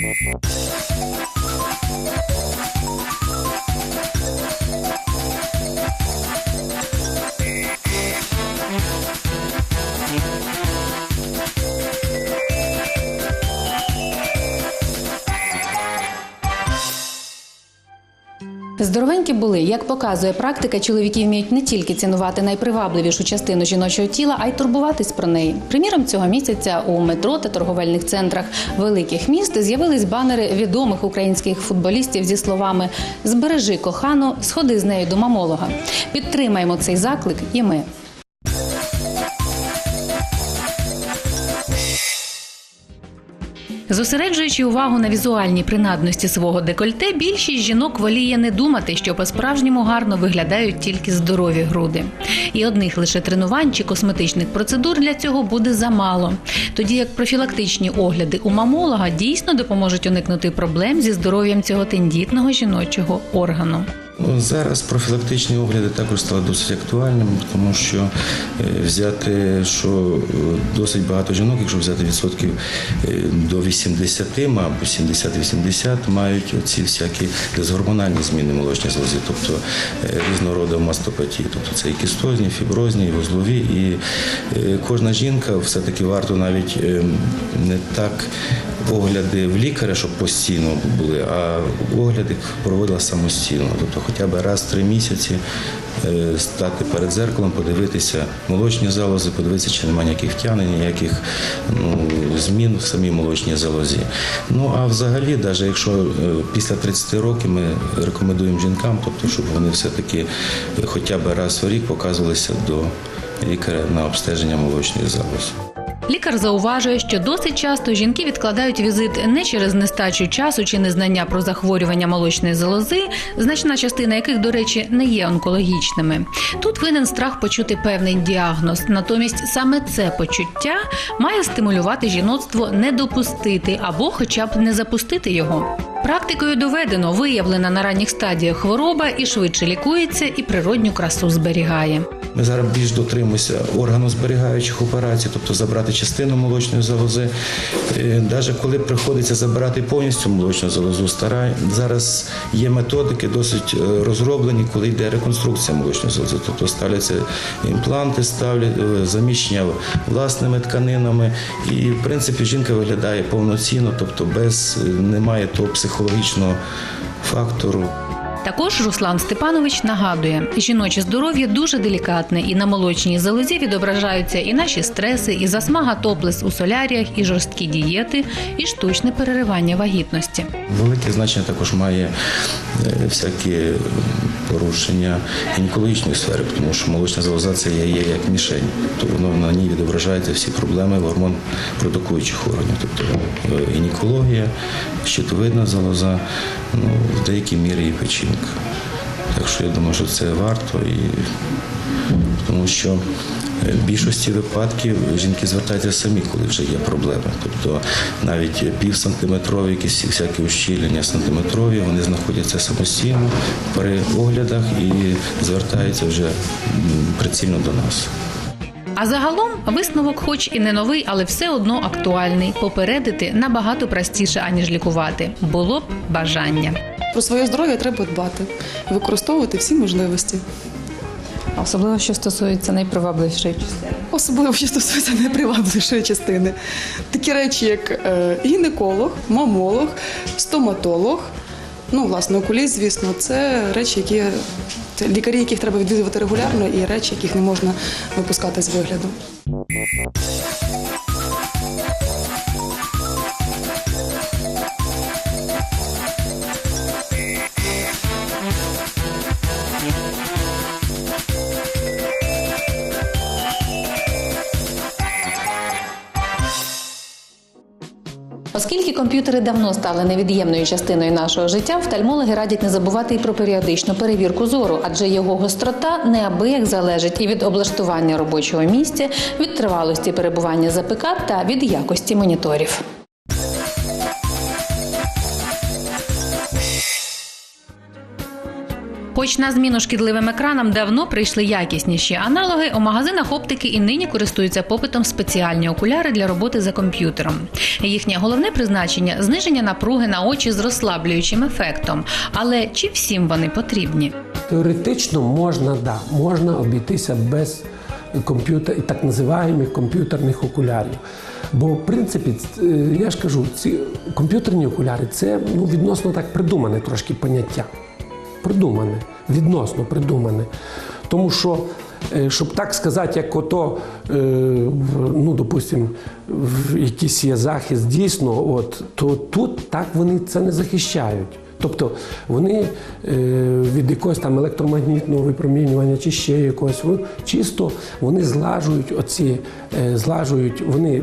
Música Здоровенькі були, як показує практика, чоловіки вміють не тільки цінувати найпривабливішу частину жіночого тіла, а й турбуватись про неї. Приміром, цього місяця у метро та торговельних центрах великих міст з'явились банери відомих українських футболістів зі словами Збережи кохану, сходи з нею до мамолога. Підтримаємо цей заклик і ми. Зосереджуючи увагу на візуальній принадності свого декольте, більшість жінок воліє не думати, що по-справжньому гарно виглядають тільки здорові груди. І одних лише тренувань чи косметичних процедур для цього буде замало. Тоді як профілактичні огляди у мамолога дійсно допоможуть уникнути проблем зі здоров'ям цього тендітного жіночого органу. Зараз профілактичні огляди також стали досить актуальними, тому що е, взяти, що е, досить багато жінок, якщо взяти відсотків е, до 80, мабуть, 70-80, мають оці всякі дисгормональні зміни молочної залози, тобто різного мастопатії, тобто це і кістозні, фіброзні, і вузлові. І кожна жінка все-таки варто навіть е, не так огляди в лікаря, щоб постійно були, а огляди проводила самостійно. Тобто хоча б раз в три місяці е, стати перед зеркалом, подивитися молочні залози, подивитися, чи немає ніяких втягнень, ніяких ну, змін в самій молочній залозі. Ну а взагалі, навіть якщо е, після 30 років ми рекомендуємо жінкам, тобто, щоб вони все-таки е, хоча б раз в рік показувалися до лікаря на обстеження молочної залози. Лікар зауважує, що досить часто жінки відкладають візит не через нестачу часу чи незнання про захворювання молочної залози, значна частина яких, до речі, не є онкологічними. Тут винен страх почути певний діагноз. Натомість саме це почуття має стимулювати жіноцтво не допустити або, хоча б не запустити його. Практикою доведено, виявлена на ранніх стадіях хвороба і швидше лікується, і природню красу зберігає. Ми зараз більш дотримуємося органозберігаючих операцій, тобто забрати частину молочної залози. Навіть коли приходиться забирати повністю молочну залозу, стара зараз є методики досить е, розроблені, коли йде реконструкція молочної залози. Тобто ставляться імпланти, ставлять е, заміщення власними тканинами, і в принципі жінка виглядає повноцінно, тобто без е, немає того психологічного фактору. Також Руслан Степанович нагадує, жіноче здоров'я дуже делікатне, і на молочній залозі відображаються і наші стреси, і засмага топлес у соляріях, і жорсткі дієти, і штучне переривання вагітності. Велике значення також має е, всякі порушення гінекологічної сфери, тому що молочна залоза це є, як мішень, тобто воно на ній відображаються всі проблеми гормон продукуючих органів, тобто е, гінекологія, щитовидна залоза, ну, в деякій мірі і печінка. Так що я думаю, що це варто і тому що е, в більшості випадків жінки звертаються самі, коли вже є проблеми. Тобто навіть півсантиметрові, якісь всякі ущільнення сантиметрові, вони знаходяться самостійно при оглядах і звертаються вже прицільно до нас. А загалом висновок, хоч і не новий, але все одно актуальний. Попередити набагато простіше аніж лікувати. Було б бажання. Про своє здоров'я треба дбати, використовувати всі можливості. Особливо, що стосується найпривабливішої частини. Особливо, що стосується непривабливішої частини. Такі речі, як е, гінеколог, мамолог, стоматолог, ну, власне, окуліст, звісно, це речі, які лікарі, яких треба відвідувати регулярно, і речі, яких не можна випускати з вигляду. Комп'ютери давно стали невід'ємною частиною нашого життя, офтальмологи радять не забувати і про періодичну перевірку зору, адже його гострота неабияк залежить і від облаштування робочого місця, від тривалості перебування за ПК та від якості моніторів. Хоч на зміну шкідливим екранам давно прийшли якісніші аналоги, у магазинах оптики і нині користуються попитом спеціальні окуляри для роботи за комп'ютером. Їхнє головне призначення зниження напруги на очі з розслаблюючим ефектом. Але чи всім вони потрібні? Теоретично можна, да, можна обійтися без комп'ютер, так називаємих комп'ютерних окулярів. Бо, в принципі, е, я ж кажу, ці комп'ютерні окуляри це ну, відносно так придумане трошки поняття. Придумане, відносно придумане. Тому що, е, щоб так сказати, як ото, е, ну, допустимо, якийсь є захист дійсно, от, то тут так вони це не захищають. Тобто вони е, від якогось там електромагнітного випромінювання чи ще якогось, чисто вони злажують оці, злажують, вони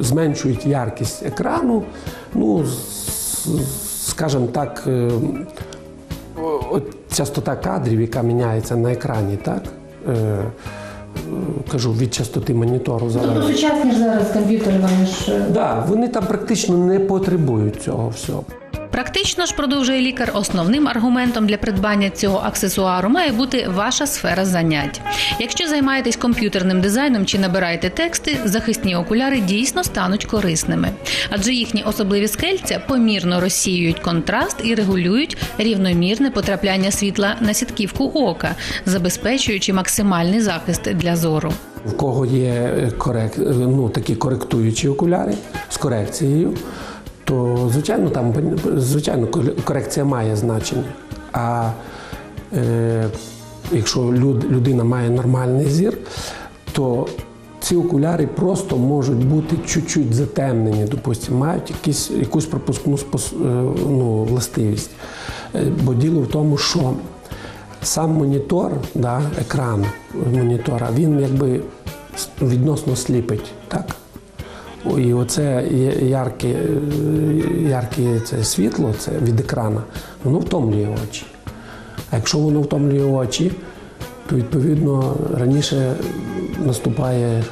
зменшують яркість екрану, ну, скажімо так, частота кадрів, яка міняється на екрані, так? Е, е, кажу, від частоти монітору залежить. сучасні ж зараз комп'ютери вони ж Да, вони там практично не потребують цього всього. Практично ж продовжує лікар. Основним аргументом для придбання цього аксесуару має бути ваша сфера занять. Якщо займаєтесь комп'ютерним дизайном чи набираєте тексти, захисні окуляри дійсно стануть корисними, адже їхні особливі скельця помірно розсіюють контраст і регулюють рівномірне потрапляння світла на сітківку ока, забезпечуючи максимальний захист для зору. В кого є корек... ну, такі коректуючі окуляри з корекцією, то звичайно там звичайно корекція має значення. А е, якщо люд, людина має нормальний зір, то ці окуляри просто можуть бути чуть-чуть затемнені, допустимо, мають якісь, якусь пропускну е, ну, властивість. Е, Бо діло в тому, що сам монітор, да, екран монітора, він якби відносно сліпить. Так? І оце ярке, е, ярке це світло це від екрана, воно втомлює очі. А якщо воно втомлює очі, то відповідно раніше наступає, е,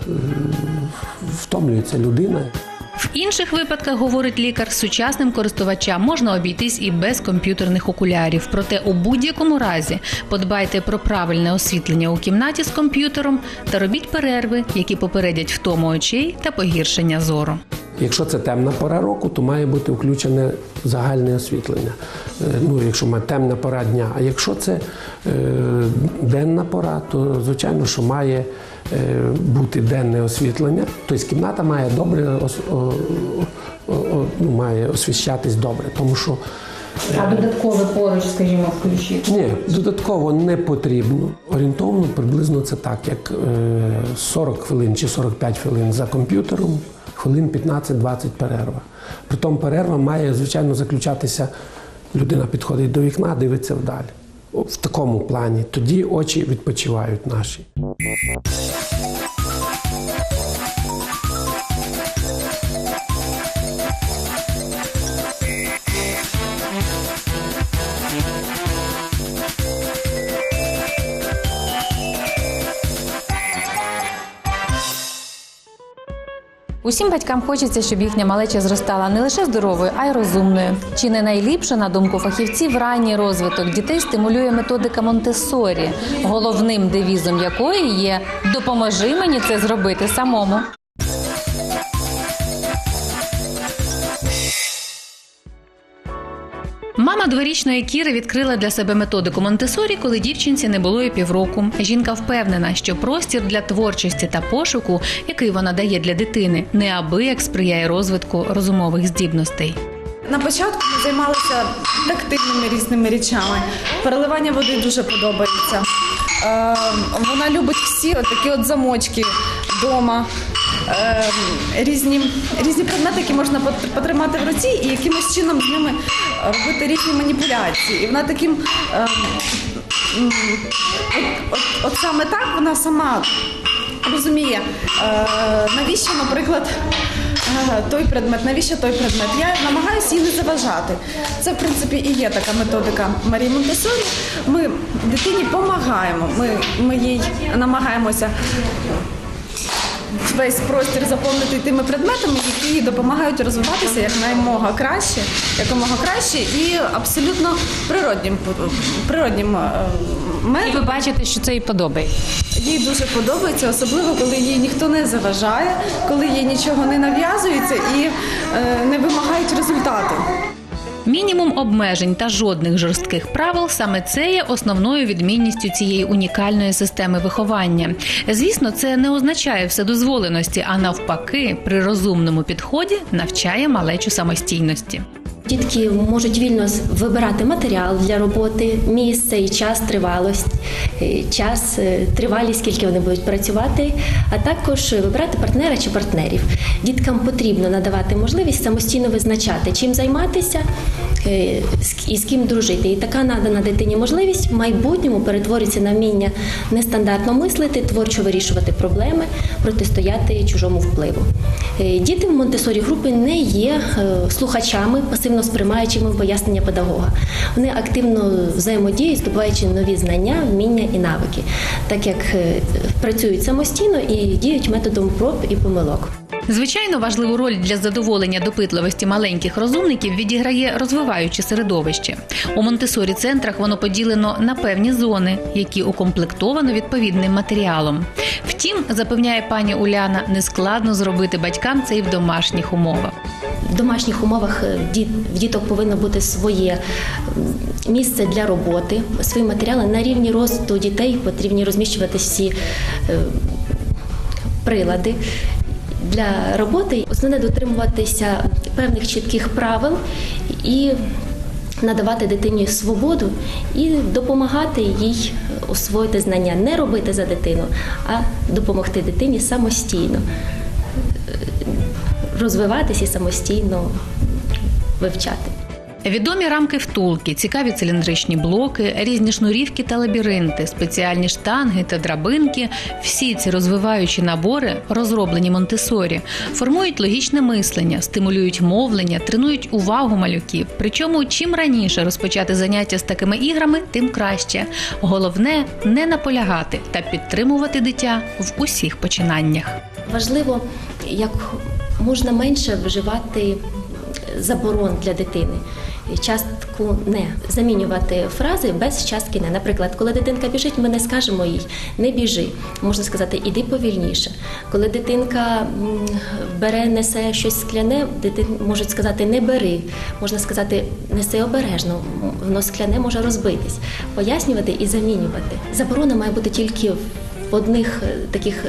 втомлюється людина. В інших випадках, говорить лікар, сучасним користувачам можна обійтись і без комп'ютерних окулярів. Проте у будь-якому разі подбайте про правильне освітлення у кімнаті з комп'ютером та робіть перерви, які попередять втому очей та погіршення зору. Якщо це темна пора року, то має бути включене загальне освітлення. Е, Ну, якщо має темна пора дня. А якщо це е, денна пора, то звичайно, що має е, бути денне освітлення. Тобто кімната має добре ну, має освіщатись добре, тому що А додатково поруч, скажімо, включити. ні, додатково не потрібно. Орієнтовно приблизно це так, як е, 40 хвилин чи 45 хвилин за комп'ютером, хвилин 15-20 перерва. Притом перерва має, звичайно, заключатися, людина підходить до вікна, дивиться вдаль. В такому плані. Тоді очі відпочивають наші. Усім батькам хочеться, щоб їхня малеча зростала не лише здоровою, а й розумною. Чи не найліпше, на думку фахівців, ранній розвиток дітей стимулює методика Монтесорі, головним девізом якої є Допоможи мені це зробити самому. Мама дворічної Кіри відкрила для себе методику Монтесорі, коли дівчинці не було і півроку. Жінка впевнена, що простір для творчості та пошуку, який вона дає для дитини, неабияк сприяє розвитку розумових здібностей. На початку ми займалися тактильними різними речами. Переливання води дуже подобається. Е, вона любить всі такі от замочки вдома. Е, різні, різні предмети, які можна потримати в руці і якимось чином з ними робити різні маніпуляції. І вона таким е, от, от, от саме так вона сама розуміє, е, навіщо, наприклад, е, той предмет, навіщо той предмет. Я намагаюся їй не заважати. Це, в принципі, і є така методика Марії Монтесорі. Ми дитині допомагаємо. Ми, ми їй намагаємося весь простір заповнити тими предметами, які допомагають розвиватися якнаймога краще, якомога краще і абсолютно природнім природнім е, І ви бачите, що це їй подобається. Їй дуже подобається, особливо коли їй ніхто не заважає, коли їй нічого не нав'язується і е, не вимагають результату. Мінімум обмежень та жодних жорстких правил саме це є основною відмінністю цієї унікальної системи виховання. Звісно, це не означає вседозволеності, а навпаки, при розумному підході навчає малечу самостійності. Дітки можуть вільно вибирати матеріал для роботи, місце і час, тривалость, е, час, е, тривалість, скільки вони будуть працювати, а також вибирати партнера чи партнерів. Діткам потрібно надавати можливість самостійно визначати, чим займатися і з ким дружити. І така надана дитині можливість в майбутньому перетворюється на вміння нестандартно мислити, творчо вирішувати проблеми, протистояти чужому впливу. Е, Діти в Монтесорі групи не є е, слухачами, пасивно сприймаючими пояснення педагога. Вони активно взаємодіють, здобуваючи нові знання, вміння і навики, так як е, працюють самостійно і діють методом проб і помилок. Звичайно, важливу роль для задоволення допитливості маленьких розумників відіграє розвиваюче середовище. У Монтесорі центрах воно поділено на певні зони, які укомплектовано відповідним матеріалом. Втім, запевняє пані Уляна, нескладно зробити батькам це і в домашніх умовах. В домашніх умовах е, в діток повинно бути своє місце для роботи, свої матеріали на рівні росту дітей потрібні розміщувати всі е, прилади. Для роботи основне дотримуватися певних чітких правил і надавати дитині свободу і допомагати їй освоїти знання, не робити за дитину, а допомогти дитині самостійно розвиватися і самостійно вивчати. Відомі рамки втулки, цікаві циліндричні блоки, різні шнурівки та лабіринти, спеціальні штанги та драбинки. Всі ці розвиваючі набори, розроблені Монтесорі, формують логічне мислення, стимулюють мовлення, тренують увагу малюків. Причому, чим раніше розпочати заняття з такими іграми, тим краще. Головне не наполягати та підтримувати дитя в усіх починаннях. Важливо як можна менше вживати заборон для дитини. Частку не замінювати фрази без частки не. Наприклад, коли дитинка біжить, ми не скажемо їй не біжи. Можна сказати, іди повільніше. Коли дитинка бере, несе щось скляне, дитин можуть сказати не бери. Можна сказати, неси обережно, воно скляне може розбитись. Пояснювати і замінювати. Заборона має бути тільки в одних е, таких.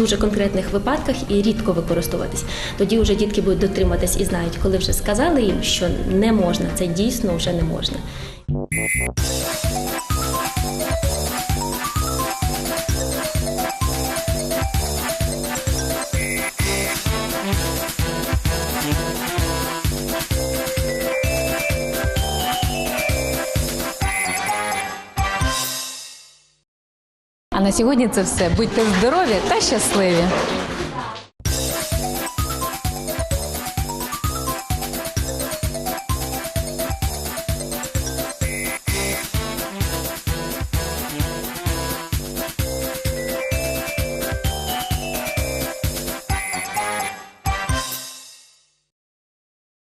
Дуже конкретних випадках і рідко використовуватись. Тоді вже дітки будуть дотриматись і знають, коли вже сказали їм, що не можна, це дійсно вже не можна. На сьогодні це все. Будьте здорові та щасливі!